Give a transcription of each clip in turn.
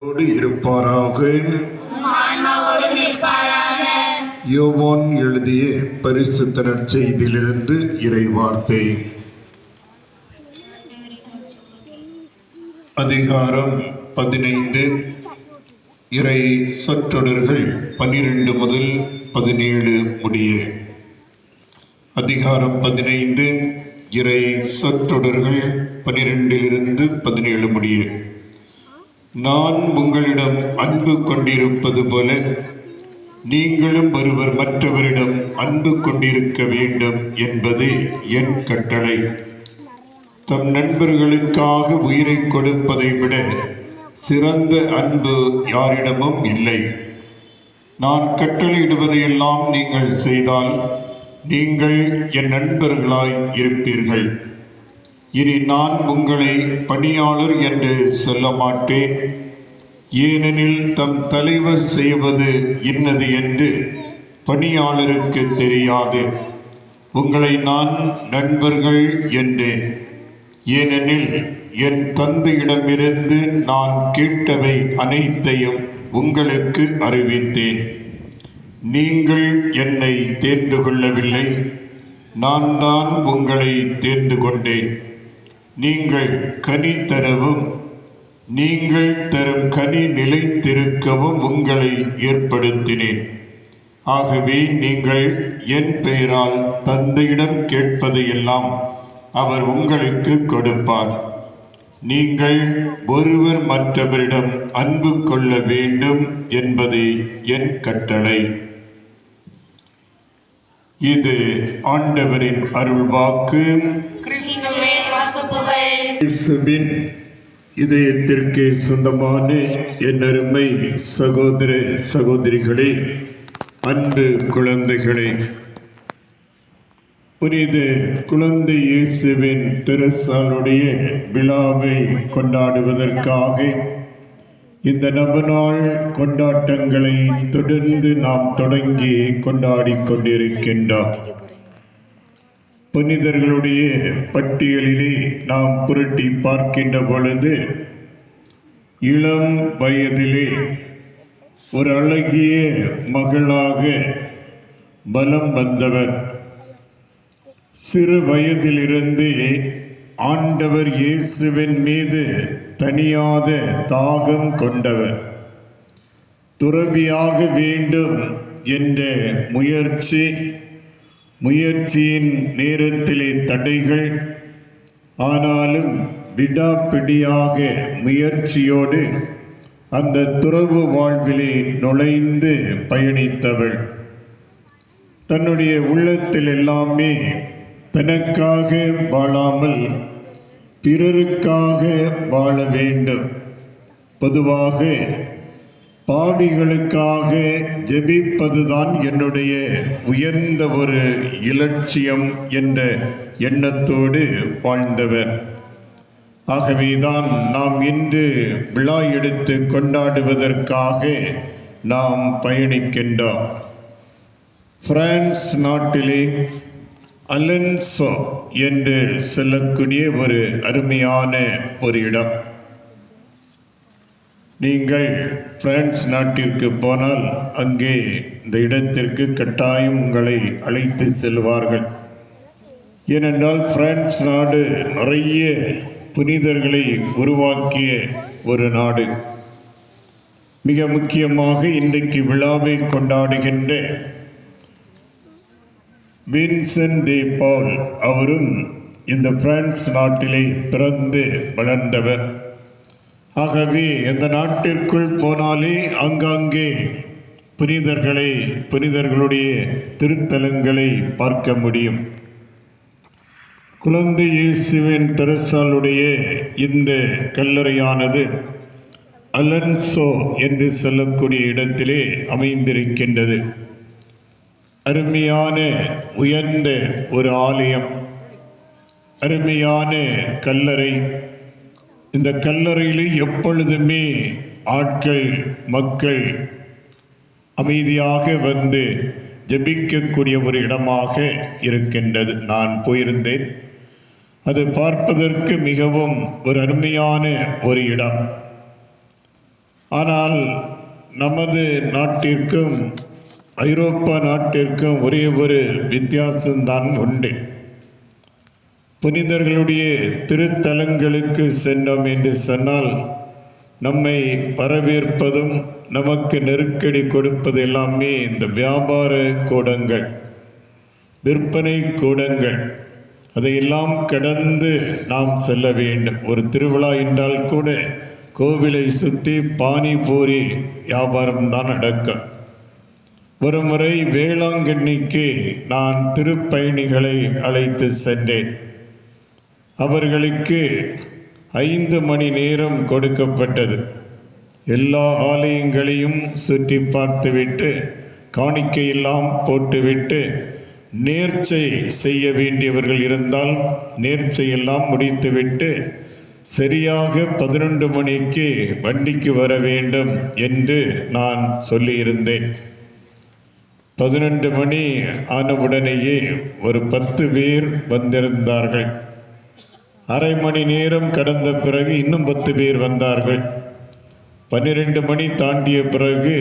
ோடு இருப்பாராக. யோவான் எழுதிய பரிசுத்த நற்செய்தியிலிருந்து இறை வார்த்தை அதிகாரம் பதினைந்து. இறை சொற்றொடர்கள் பனிரெண்டு முதல் பதினேழு முடிய. அதிகாரம் பதினைந்து. இறை சொற்றொடர்கள் பனிரெண்டிலிருந்து பதினேழு முடிய. நான் உங்களிடம் அன்பு கொண்டிருப்பது போல நீங்களும் ஒருவர் மற்றவரிடம் அன்பு கொண்டிருக்க வேண்டும் என்பது என் கட்டளை. தம் நண்பர்களுக்காக உயிரை கொடுப்பதை விட சிறந்த அன்பு யாரிடமும் இல்லை. நான் கட்டளையிடுவதையெல்லாம் நீங்கள் செய்தால் நீங்கள் என் நண்பர்களாய் இருப்பீர்கள். இனி நான் உங்களை பணியாளர் என்று சொல்ல மாட்டேன் ஏனெனில் தம் தலைவர் செய்வது இன்னது என்று பணியாளருக்கு தெரியாது. உங்களை நான் நண்பர்கள் என்றேன். ஏனெனில் என் தந்தையிடமிருந்து நான் கேட்டவை அனைத்தையும் உங்களுக்கு அறிவித்தேன். நீங்கள் என்னை தேர்ந்து கொள்ளவில்லை. நான் தான் உங்களை தேர்ந்து கொண்டேன். நீங்கள் கனி தரவும் நீங்கள் தரும் கனி நிலைத்திருக்கவும் உங்களை ஏற்படுத்தினேன். ஆகவே நீங்கள் என் பெயரால் தந்தையிடம் கேட்பதையெல்லாம் அவர் உங்களுக்கு கொடுப்பார். நீங்கள் ஒருவர் மற்றவரிடம் அன்பு கொள்ள வேண்டும் என்பது என் கட்டளை. இது ஆண்டவரின் அருள்வாக்கு. இயேசுவின் இதயத்திற்கு சொந்தமான என் அருமை சகோதர சகோதரிகளே அன்பு குழந்தைகளே புனித குழந்தை இயேசுவின் திருசாலுடைய விழாவை கொண்டாடுவதற்காக இந்த நவநாள் கொண்டாட்டங்களை தொடர்ந்து நாம் தொடங்கி கொண்டாடிக் கொண்டிருக்கின்றோம். புனிதர்களுடைய பட்டியலிலே நாம் புரட்டி பார்க்கின்ற பொழுது இளம் வயதிலே ஒரு அழகிய மகளாக பலம் வந்தவர் சிறு வயதிலிருந்தே ஆண்டவர் இயேசுவின் மீது தனியாத தாகம் கொண்டவர் துறவியாக வேண்டும் என்ற முயற்சி முயற்சியின் நேரத்திலே தடைகள். ஆனாலும் விடாப்பிடியாக முயற்சியோடு அந்த துறவு வாழ்விலே நுழைந்து பயணித்தவள். தன்னுடைய உள்ளத்தில் எல்லாமே தனக்காக வாழாமல் பிறருக்காக வாழ வேண்டும். பொதுவாக பாவிகளுக்காக ஜெபிப்பதுதான் என்னுடைய உயர்ந்த ஒரு இலட்சியம் என்ற எண்ணத்தோடு வாழ்ந்தவர். ஆகவேதான் நாம் இன்று விழா எடுத்து கொண்டாடுவதற்காக நாம் பயணிக்கின்றோம். பிரான்ஸ் நாட்டிலே அலன்சோ என்று சொல்லக்கூடிய ஒரு அருமையான ஒரு இடம். நீங்கள் பிரான்ஸ் நாட்டிற்கு போனால் அங்கே இந்த இடத்திற்கு கட்டாயம் உங்களை அழைத்து செல்வார்கள். ஏனென்றால் பிரான்ஸ் நாடு நிறைய புனிதர்களை உருவாக்கிய ஒரு நாடு. மிக முக்கியமாக இன்றைக்கு விழாவை கொண்டாடுகின்ற வின்சென்ட் தே பால் அவரும் இந்த பிரான்ஸ் நாட்டிலே பிறந்து வளர்ந்தவர். ஆகவே எந்த நாட்டிற்குள் போனாலே ஆங்காங்கே புனிதர்களை புனிதர்களுடைய திருத்தலங்களை பார்க்க முடியும். குழந்தை இயேசுவின் தெரசாலுடைய இந்த கல்லறையானது அலன்சோ என்று சொல்லக்கூடிய இடத்திலே அமைந்திருக்கின்றது. அருமையான உயர்ந்த ஒரு ஆலயம் அருமையான கல்லறை இந்த கல்லறையில் எப்பொழுதுமே ஆட்கள் மக்கள் அமைதியாக வந்து ஜெபிக்கக்கூடிய ஒரு இடமாக இருக்கின்றது. நான் போயிருந்தேன். அது பார்ப்பதற்கு மிகவும் ஒரு அருமையான ஒரு இடம். ஆனால் நமது நாட்டிற்கும் ஐரோப்பா நாட்டிற்கும் ஒரே ஒரு வித்தியாசம்தான் உண்டு. புனிதர்களுடைய திருத்தலங்களுக்கு சென்றோம் என்று சொன்னால் நம்மை வரவேற்பதும் நமக்கு நெருக்கடி கொடுப்பது எல்லாமே இந்த வியாபார கூடங்கள் விற்பனை கூடங்கள். அதையெல்லாம் கடந்து நாம் செல்ல வேண்டும். ஒரு திருவிழா என்றால் கூட கோவிலை சுற்றி பானிபூரி வியாபாரம் தான் நடக்கும். ஒரு முறை வேளாங்கண்ணிக்கு நான் திருப்பயணிகளை அழைத்து சென்றேன். அவர்களுக்கு ஐந்து மணி நேரம் கொடுக்கப்பட்டது. எல்லா ஆலயங்களையும் சுற்றி பார்த்துவிட்டு காணிக்கையெல்லாம் போட்டுவிட்டு நேர்ச்சை செய்ய வேண்டியவர்கள் இருந்தால் நேர்ச்சையெல்லாம் முடித்துவிட்டு சரியாக பதினொன்று மணிக்கு வண்டிக்கு வர வேண்டும் என்று நான் சொல்லியிருந்தேன். பதினொன்று மணி ஆனவுடனேயே ஒரு பத்து பேர் வந்திருந்தார்கள். அரை மணி நேரம் கடந்த பிறகு இன்னும் பத்து பேர் வந்தார்கள். பன்னிரெண்டு மணி தாண்டிய பிறகு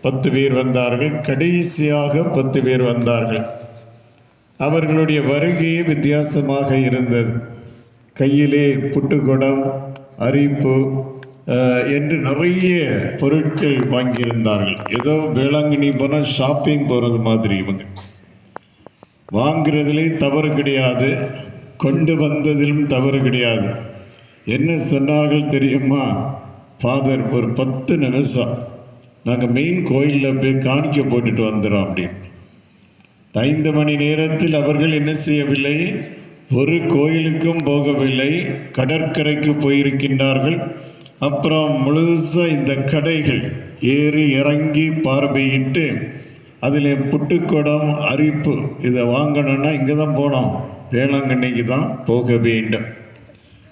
பத்து பேர் வந்தார்கள். கடைசியாக பத்து பேர் வந்தார்கள். அவர்களுடைய வருகையே வித்தியாசமாக இருந்தது. கையிலே புட்டுக்குடம் அரிப்பு என்று நிறைய பொருட்கள் வாங்கியிருந்தார்கள். ஏதோ வேளாங்கண்ணி போனால் ஷாப்பிங் போகிறது மாதிரி இவங்க. வாங்கிறதுலே தவறு கிடையாது. கொண்டு வந்ததிலும் தவறு கிடையாது. என்ன சொன்னார்கள் தெரியுமா? ஃபாதர் ஒரு பத்து நிமிஷம். நாங்கள் மெயின் கோயிலில் போய் காணிக்க போட்டுட்டு வந்துடுறோம் அப்படின்னு. ஐந்து மணி நேரத்தில் அவர்கள் என்ன செய்யவில்லை? ஒரு கோயிலுக்கும் போகவில்லை. கடற்கரைக்கு போயிருக்கின்றார்கள். அப்புறம் முழுசாக இந்த கடைகள் ஏறி இறங்கி பார்வையிட்டு அதில் புட்டுக்குடம் அரிப்பு இதை வாங்கணும்னா இங்கே தான் போனோம் வேளாங்கண்ணிக்கு தான் போக வேண்டும்.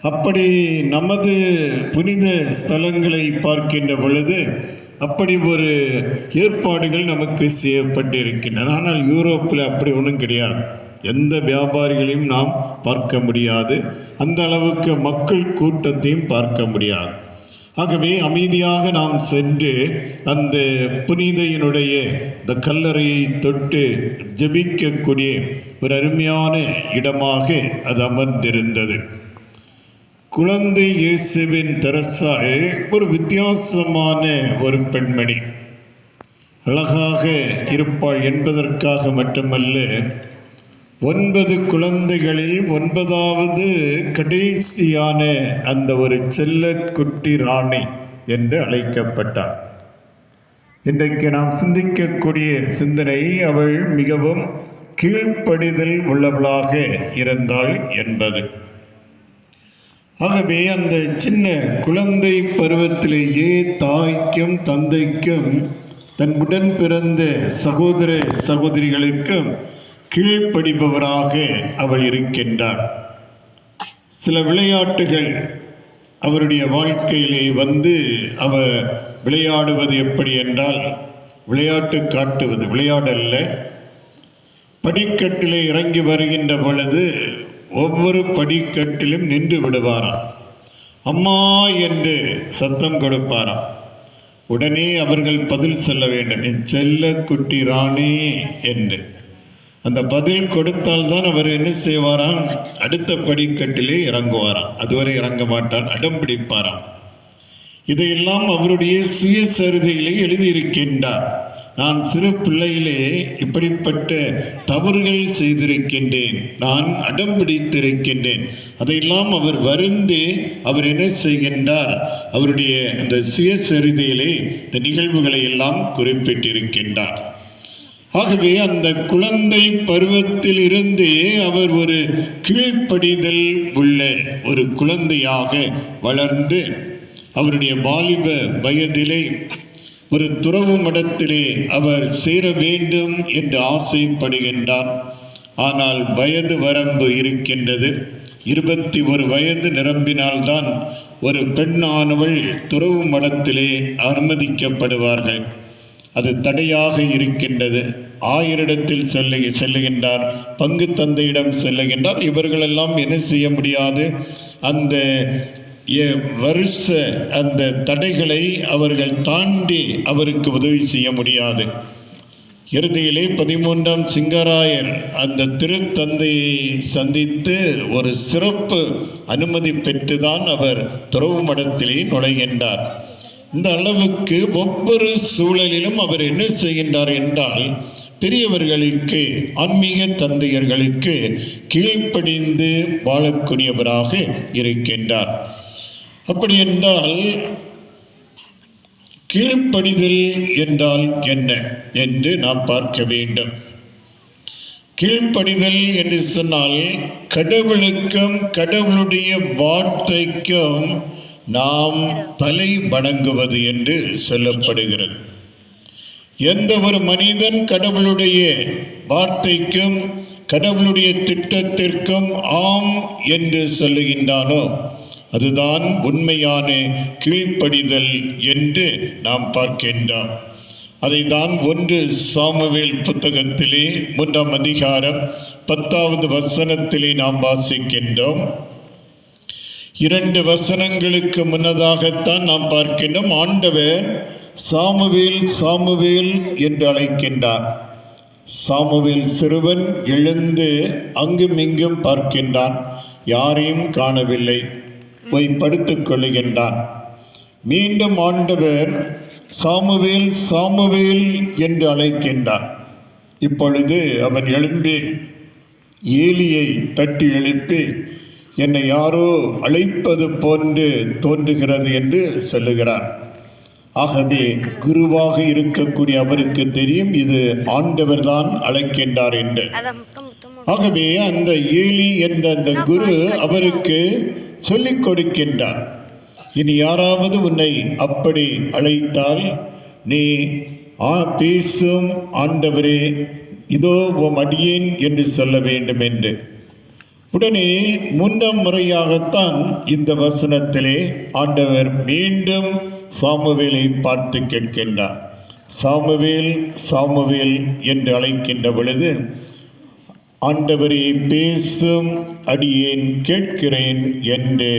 அப்படி நமது புனித ஸ்தலங்களை பார்க்கின்ற பொழுது அப்படி ஒரு ஏற்பாடுகள் நமக்கு செய்யப்பட்டிருக்கின்றன. ஆனால் யூரோப்பில் அப்படி ஒன்றும் கிடையாது. எந்த வியாபாரிகளையும் நாம் பார்க்க முடியாது. அந்த அளவுக்கு மக்கள் கூட்டத்தையும் பார்க்க முடியாது. ஆகவே அமைதியாக நாம் சென்று அந்த புனிதையினுடைய இந்த கல்லறையை தொட்டு ஜெபிக்கக்கூடிய ஒரு அருமையான இடமாக அது அமர்ந்திருந்தது. குழந்தை இயேசுவின் தெரசாள் ஒரு வித்தியாசமான ஒரு பெண்மணி. அழகாக இருப்பாள் என்பதற்காக மட்டுமல்ல ஒன்பது குழந்தைகளில் ஒன்பதாவது கடைசியான அந்த ஒரு செல்ல குட்டி ராணி என்று அழைக்கப்பட்டார். இன்றைக்கு நாம் சிந்திக்கக்கூடிய சிந்தனை அவள் மிகவும் கீழ்ப்படிதல் உள்ளவளாக இருந்தாள் என்பது. ஆகவே அந்த சின்ன குழந்தை பருவத்திலேயே தாய்க்கும் தந்தைக்கும் தன் உடன் பிறந்த சகோதர சகோதரிகளுக்கும் கீழ்ப்படிபவராக அவள் இருக்கின்றார் சில விளையாட்டுகள் அவருடைய வாழ்க்கையிலே வந்து அவர் விளையாடுவது எப்படி என்றால் விளையாட்டு காட்டுவது விளையாடல்ல. படிக்கட்டிலே இறங்கி வருகின்ற பொழுது ஒவ்வொரு படிக்கட்டிலும் நின்று விடுவாராம். அம்மா என்று சத்தம் கொடுப்பாராம். உடனே அவர்கள் பதில் சொல்ல வேண்டும். என் செல்ல குட்டி ராணி என்று. அந்த பதில் கொடுத்தால்தான் அவர் என்ன செய்வாராம்? அடுத்த படிக்கட்டிலே இறங்குவாராம். அதுவரை இறங்க மாட்டான் அடம் பிடிப்பாராம். இதையெல்லாம் அவருடைய சுயசரிதையிலே எழுதியிருக்கின்றார். நான் சிறு பிள்ளையிலே இப்படிப்பட்ட தவறுகள் செய்திருக்கின்றேன். நான் அடம் பிடித்திருக்கின்றேன். அதையெல்லாம் அவர் வருந்து அவர் என்ன செய்கின்றார்? அவருடைய இந்த சுயசரிதையிலே இந்த நிகழ்வுகளை எல்லாம் குறிப்பிட்டிருக்கின்றார். ஆகவே அந்த குழந்தை பருவத்தில் இருந்தே அவர் ஒரு கீழ்ப்படிதல் உள்ள ஒரு குழந்தையாக வளர்ந்து அவருடைய வாலிப வயதிலே ஒரு துறவு மடத்திலே அவர் சேர வேண்டும் என்று ஆசைப்படுகின்றார் ஆனால் வயது வரம்பு இருக்கின்றது. இருபத்தி ஒரு வயது நிரம்பினால்தான் ஒரு பெண்ணானவள் துறவு மடத்திலே அனுமதிக்கப்படுவார்கள். அது தடையாக இருக்கின்றது. ஆயரிடத்தில் செல்ல செல்லுகின்றார். பங்கு தந்தையிடம் செல்லுகின்றார். இவர்களெல்லாம் என்ன செய்ய முடியாது? அந்த வருஷ அந்த தடைகளை அவர்கள் தாண்டி அவருக்கு உதவி செய்ய முடியாது. இறுதியிலே பதிமூன்றாம் சிங்கராயர் அந்த திருத்தந்தையை சந்தித்து ஒரு சிறப்பு அனுமதி பெற்றுதான் அவர் துறவு மடத்திலே நுழைகின்றார். இந்த அளவுக்கு ஒவ்வொரு சூழலிலும் அவர் என்ன செய்கின்றார் என்றால் பெரியவர்களுக்கு ஆன்மீக தந்தையர்களுக்கு கீழ்ப்படிந்து வாழக்கூடியவராக இருக்கின்றார். அப்படி என்றால் கீழ்ப்படிதல் என்றால் என்ன என்று நாம் பார்க்க வேண்டும். கீழ்ப்படிதல் என்று சொன்னால் கடவுளுக்கும் கடவுளுடைய வார்த்தைக்கும் நாம் தலை வணங்குவது என்று சொல்லப்படுகிறது. எந்த ஒரு மனிதன் கடவுளுடைய வார்த்தைக்கும் கடவுளுடைய திட்டத்திற்கும் ஆம் என்று சொல்லுகின்றானோ அதுதான் உண்மையான கீழ்ப்படிதல் என்று நாம் பார்க்கின்றோம். அதை தான் ஒன்று சாமுவேல் புத்தகத்திலே மூன்றாம் அதிகாரம் பத்தாவது வசனத்திலே நாம் வாசிக்கின்றோம். இரண்டு வசனங்களுக்கு முன்னதாகத்தான் நாம் பார்க்கின்றோம். ஆண்டவர் சாமுவேல் சாமுவேல் என்று அழைக்கின்றார். சாமுவேல் சிறுவன் எழுந்து அங்கும் இங்கும் பார்க்கின்றான். யாரையும் காணவில்லை. போய் படுத்துக் கொள்ளுகின்றான் மீண்டும் ஆண்டவர் சாமுவேல் சாமுவேல் என்று அழைக்கின்றார். இப்பொழுது அவன் எழும்பி ஏலியை தட்டி எழுப்பி என்னை யாரோ அழைப்பது போன்று தோன்றுகிறது என்று சொல்லுகிறார். ஆகவே குருவாக இருக்கக்கூடிய அவருக்கு தெரியும் இது ஆண்டவர் தான் அழைக்கின்றார் என்று. ஆகவே அந்த ஏலி என்ற அந்த குரு அவருக்கு சொல்லிக் கொடுக்கின்றார். இனி யாராவது உன்னை அப்படி அழைத்தால் நீ ஆ பேசும் ஆண்டவரே இதோ உம் அடியேன் என்று சொல்ல வேண்டும் என்று. உடனே மூன்றாம் முறையாகத்தான் இந்த வசனத்திலே ஆண்டவர் மீண்டும் சாமுவேலை பார்த்து கேட்கின்றார். சாமுவேல் சாமுவேல் என்று அழைக்கின்ற பொழுது ஆண்டவரே பேசும் அடியேன் கேட்கிறேன் என்று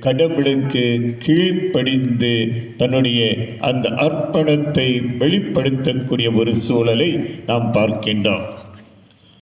கடவுளுக்கு கீழ்ப்படிந்து தன்னுடைய அந்த அர்ப்பணத்தை வெளிப்படுத்தக்கூடிய ஒரு சூழலை நாம் பார்க்கின்றோம்.